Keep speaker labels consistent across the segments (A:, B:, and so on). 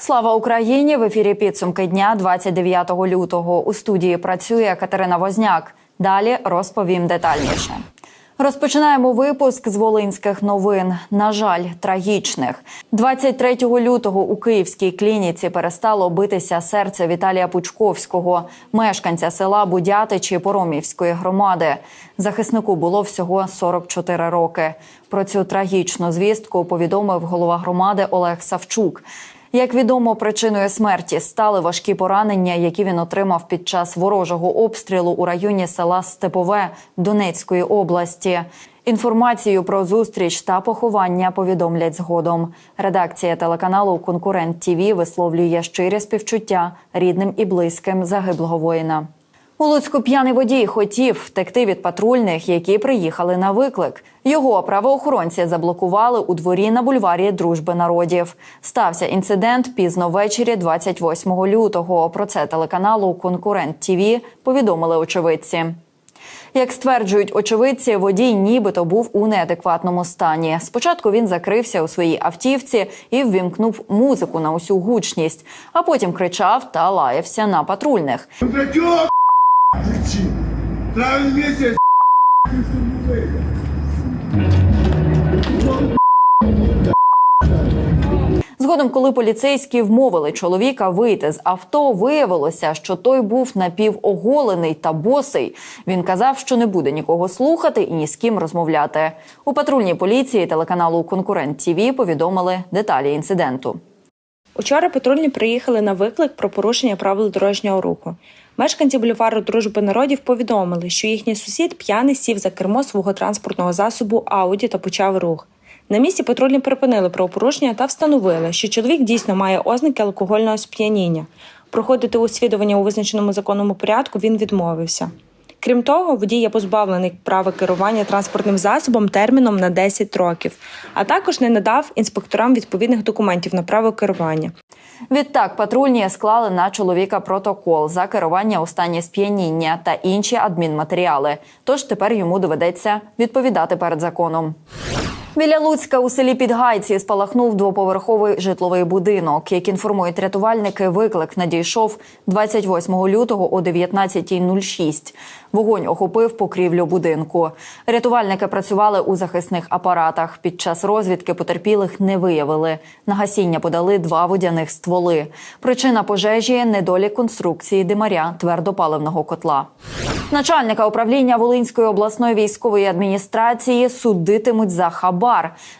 A: Слава Україні! В ефірі підсумки дня 29 лютого. У студії працює Катерина Возняк. Далі розповім детальніше. Розпочинаємо випуск з волинських новин. На жаль, трагічних. 23 лютого у київській клініці перестало битися серце Віталія Пучковського, мешканця села Будятичі Поромівської громади. Захиснику було всього 44 роки. Про цю трагічну звістку повідомив голова громади Олег Савчук. Як відомо, причиною смерті стали важкі поранення, які він отримав під час ворожого обстрілу у районі села Степове Донецької області. Інформацію про зустріч та поховання повідомлять згодом. Редакція телеканалу Конкурент ТІВІ висловлює щирі співчуття рідним і близьким загиблого воїна. У Луцьку п'яний водій хотів втекти від патрульних, які приїхали на виклик. Його правоохоронці заблокували у дворі на бульварі Дружби народів. Стався інцидент пізно ввечері 28 лютого. Про це телеканалу Конкурент ТІВІ повідомили очевидці. Як стверджують очевидці, водій нібито був у неадекватному стані. Спочатку він закрився у своїй автівці і ввімкнув музику на усю гучність, а потім кричав та лаявся на патрульних.
B: Дурачок. Травень месяц,
A: Згодом, коли поліцейські вмовили чоловіка вийти з авто, виявилося, що той був напівоголений та босий. Він казав, що не буде нікого слухати і ні з ким розмовляти. У патрульній поліції телеканалу Конкурент ТІВІ повідомили деталі інциденту.
C: Учора патрульні приїхали на виклик про порушення правил дорожнього руху. Мешканці бульвару Дружби народів повідомили, що їхній сусід п'яний сів за кермо свого транспортного засобу Ауді та почав рух. На місці патрульні припинили правопорушення та встановили, що чоловік дійсно має ознаки алкогольного сп'яніння. Проходити освідування у визначеному законному порядку він відмовився. Крім того, водій є позбавлений права керування транспортним засобом терміном на 10 років, а також не надав інспекторам відповідних документів на право керування.
A: Відтак патрульні склали на чоловіка протокол за керування у сп'яніння та інші адмінматеріали. Тож тепер йому доведеться відповідати перед законом. Біля Луцька у селі Підгайці спалахнув двоповерховий житловий будинок. Як інформують рятувальники, виклик надійшов 28 лютого о 19.06. Вогонь охопив покрівлю будинку. Рятувальники працювали у захисних апаратах. Під час розвідки потерпілих не виявили. На гасіння подали два водяних стволи. Причина пожежі недолік конструкції димаря твердопаливного котла. Начальника управління Волинської обласної військової адміністрації судитимуть за хабар.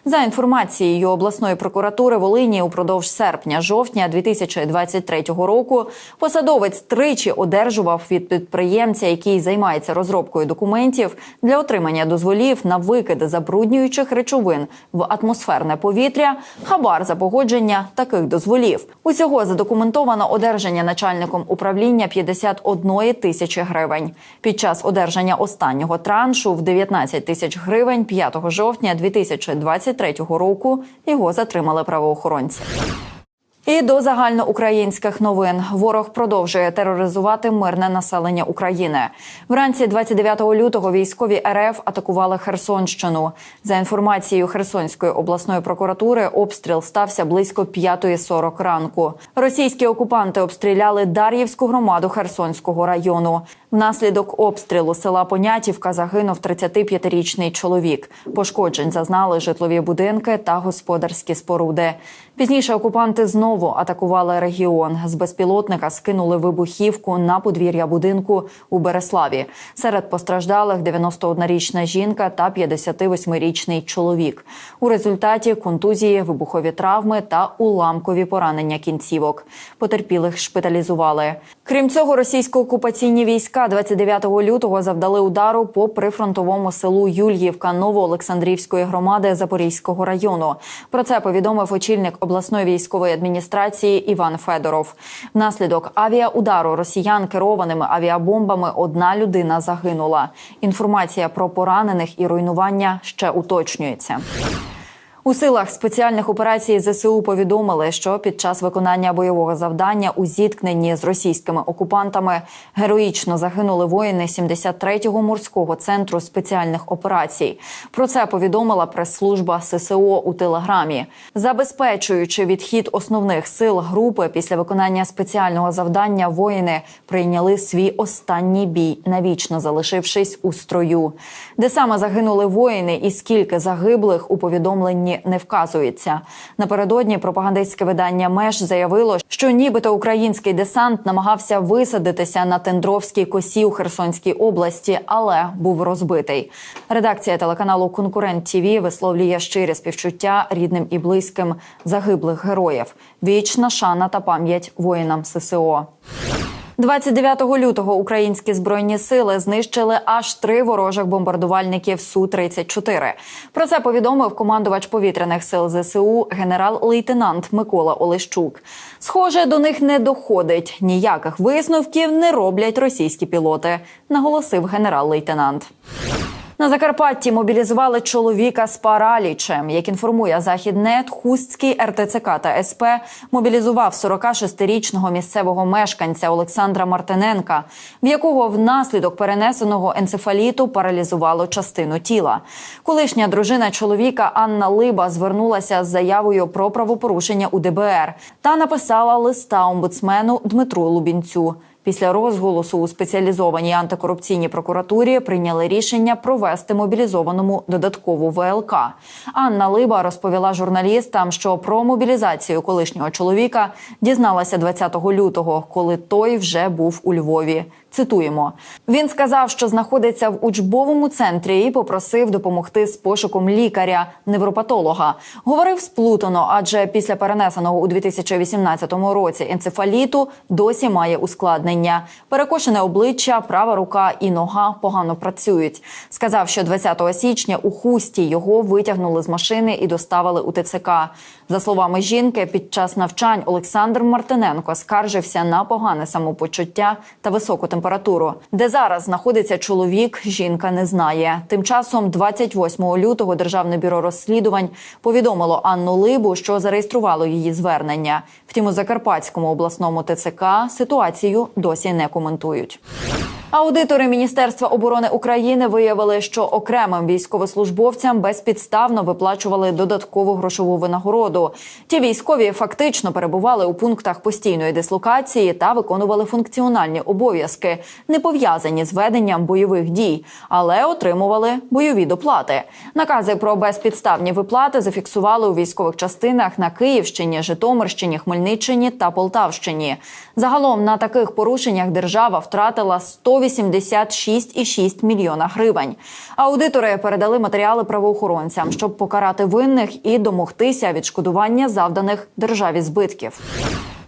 A: За інформацією обласної прокуратури Волині, упродовж серпня-жовтня 2023 року посадовець тричі одержував від підприємця, який займається розробкою документів для отримання дозволів на викиди забруднюючих речовин в атмосферне повітря, хабар за погодження таких дозволів. Усього задокументовано одержання начальником управління 51 тисячі гривень. Під час одержання останнього траншу в 19 тисяч гривень 5 жовтня 2023 року його затримали правоохоронці. І до загальноукраїнських новин ворог продовжує тероризувати мирне населення України. Вранці 29 лютого військові РФ атакували Херсонщину. За інформацією Херсонської обласної прокуратури, обстріл стався близько 5.40 ранку. Російські окупанти обстріляли Дар'ївську громаду Херсонського району. Внаслідок обстрілу села Понятівка загинув 35-річний чоловік. Пошкоджень зазнали житлові будинки та господарські споруди. Пізніше окупанти знову атакували регіон. З безпілотника скинули вибухівку на подвір'я будинку у Береславі. Серед постраждалих 91-річна жінка та 58-річний чоловік. У результаті контузії, вибухові травми та уламкові поранення кінцівок. Потерпілих шпиталізували. Крім цього, російсько-окупаційні війська 29 лютого завдали удару по прифронтовому селу Юльївка Новоолександрівської громади Запорізького району. Про це повідомив очільник обласної військової адміністрації Іван Федоров. Внаслідок авіаудару росіян керованими авіабомбами одна людина загинула. Інформація про поранених і руйнування ще уточнюється. У силах спеціальних операцій ЗСУ повідомили, що під час виконання бойового завдання у зіткненні з російськими окупантами героїчно загинули воїни 73-го морського центру спеціальних операцій. Про це повідомила прес-служба ССО у телеграмі, забезпечуючи відхід основних сил групи після виконання спеціального завдання. Воїни прийняли свій останній бій, навічно залишившись у строю, де саме загинули воїни і скільки загиблих у повідомленні не вказується. Напередодні пропагандистське видання Меж заявило, що нібито український десант намагався висадитися на Тендровській косі у Херсонській області, але був розбитий. Редакція телеканалу Конкурент ТІВІ висловлює щирі співчуття рідним і близьким загиблих героїв. Вічна шана та пам'ять воїнам ССО. 29 лютого українські збройні сили знищили аж три ворожих бомбардувальників су 34 Про це повідомив командувач повітряних сил ЗСУ генерал-лейтенант Микола Олещук. Схоже, до них не доходить ніяких висновків не роблять російські пілоти, наголосив генерал-лейтенант. На Закарпатті мобілізували чоловіка з паралічем. Як інформує Західнет, Хустський РТЦК та СП мобілізував 46-річного місцевого мешканця Олександра Мартиненка, в якого внаслідок перенесеного енцефаліту паралізувало частину тіла. Колишня дружина чоловіка Анна Либа звернулася з заявою про правопорушення у ДБР та написала листа омбудсмену Дмитру Лубінцю. Після розголосу у спеціалізованій антикорупційній прокуратурі прийняли рішення провести мобілізованому додаткову ВЛК. Анна Либа розповіла журналістам, що про мобілізацію колишнього чоловіка дізналася 20 лютого, коли той вже був у Львові. Цитуємо: він сказав, що знаходиться в учбовому центрі і попросив допомогти з пошуком лікаря-невропатолога. Говорив сплутано, адже після перенесеного у 2018 році енцефаліту досі має ускладнення. Перекошене обличчя, права рука і нога погано працюють. Сказав, що 20 січня у хусті його витягнули з машини і доставили у ТЦК. За словами жінки, під час навчань Олександр Мартиненко скаржився на погане самопочуття та високу температуру. Де зараз знаходиться чоловік, жінка не знає. Тим часом, 28 лютого, державне бюро розслідувань повідомило Анну Либу, що зареєструвало її звернення. Втім, у Закарпатському обласному ТЦК ситуацію досі не коментують. Аудитори Міністерства оборони України виявили, що окремим військовослужбовцям безпідставно виплачували додаткову грошову винагороду. Ті військові фактично перебували у пунктах постійної дислокації та виконували функціональні обов'язки, не пов'язані з веденням бойових дій, але отримували бойові доплати. Накази про безпідставні виплати зафіксували у військових частинах на Київщині, Житомирщині, Хмельниччині та Полтавщині. Загалом на таких порушеннях держава втратила 186,6 мільйона гривень. Аудитори передали матеріали правоохоронцям, щоб покарати винних і домогтися відшкодування завданих державі збитків.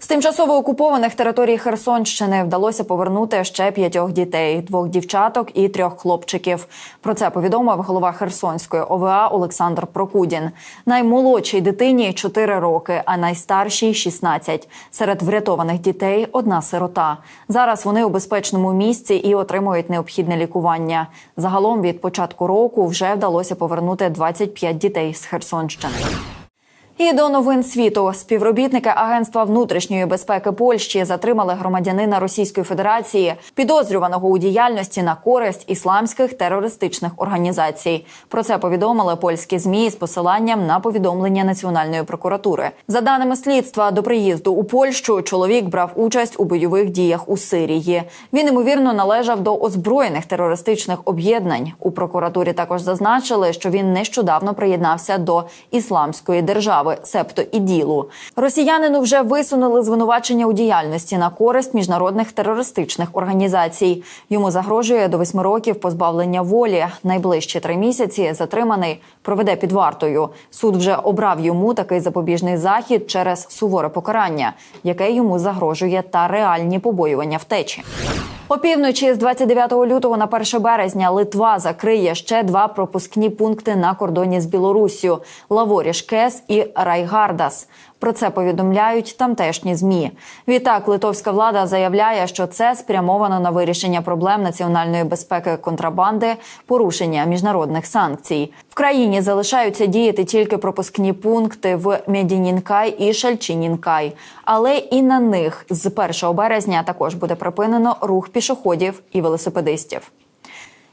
A: З тимчасово окупованих територій Херсонщини вдалося повернути ще п'ятьох дітей: двох дівчаток і трьох хлопчиків. Про це повідомив голова Херсонської ОВА Олександр Прокудін. Наймолодшій дитині 4 роки, а найстаршій 16. Серед врятованих дітей одна сирота. Зараз вони у безпечному місці і отримують необхідне лікування. Загалом від початку року вже вдалося повернути 25 дітей з Херсонщини. І до новин світу співробітники Агентства внутрішньої безпеки Польщі затримали громадянина Російської Федерації, підозрюваного у діяльності на користь ісламських терористичних організацій. Про це повідомили польські змі з посиланням на повідомлення Національної прокуратури. За даними слідства, до приїзду у Польщу чоловік брав участь у бойових діях у Сирії. Він ймовірно належав до озброєних терористичних об'єднань. У прокуратурі також зазначили, що він нещодавно приєднався до ісламської держави септо іділу. Росіянину вже висунули звинувачення у діяльності на користь міжнародних терористичних організацій. Йому загрожує до восьми років позбавлення волі. Найближчі три місяці затриманий проведе під вартою. Суд вже обрав йому такий запобіжний захід через суворе покарання, яке йому загрожує, та реальні побоювання втечі. Опівночі з 29 лютого на 1 березня Литва закриє ще два пропускні пункти на кордоні з Білоруссю – Лаворіш Кес і Райгардас. Про це повідомляють тамтешні змі. Відтак, литовська влада заявляє, що це спрямовано на вирішення проблем національної безпеки контрабанди, порушення міжнародних санкцій. В країні залишаються діяти тільки пропускні пункти в Медінінкай і Шальчинінкай, але і на них з 1 березня також буде припинено рух пішоходів і велосипедистів.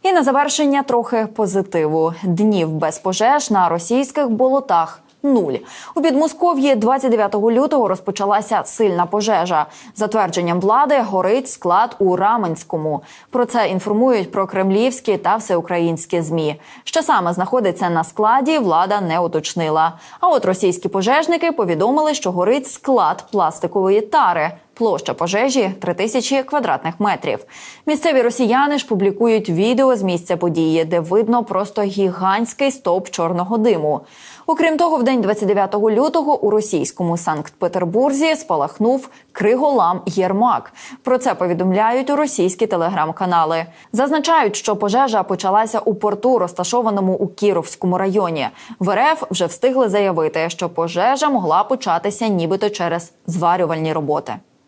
A: І на завершення трохи позитиву. Днів без пожеж на російських болотах. Нуль у Підмосков'ї 29 лютого розпочалася сильна пожежа. За твердженням влади горить склад у Раменському. Про це інформують про кремлівські та всеукраїнські змі. Що саме знаходиться на складі, влада не уточнила. А от російські пожежники повідомили, що горить склад пластикової тари. Площа пожежі 3000 квадратних метрів. Місцеві росіяни ж публікують відео з місця події, де видно просто гігантський стовп чорного диму. Окрім того, в день 29 лютого у російському Санкт-Петербурзі спалахнув Криголам Єрмак. Про це повідомляють російські телеграм-канали. Зазначають, що пожежа почалася у порту, розташованому у Кіровському районі. В РФ вже встигли заявити, що пожежа могла початися нібито через зварювальні роботи.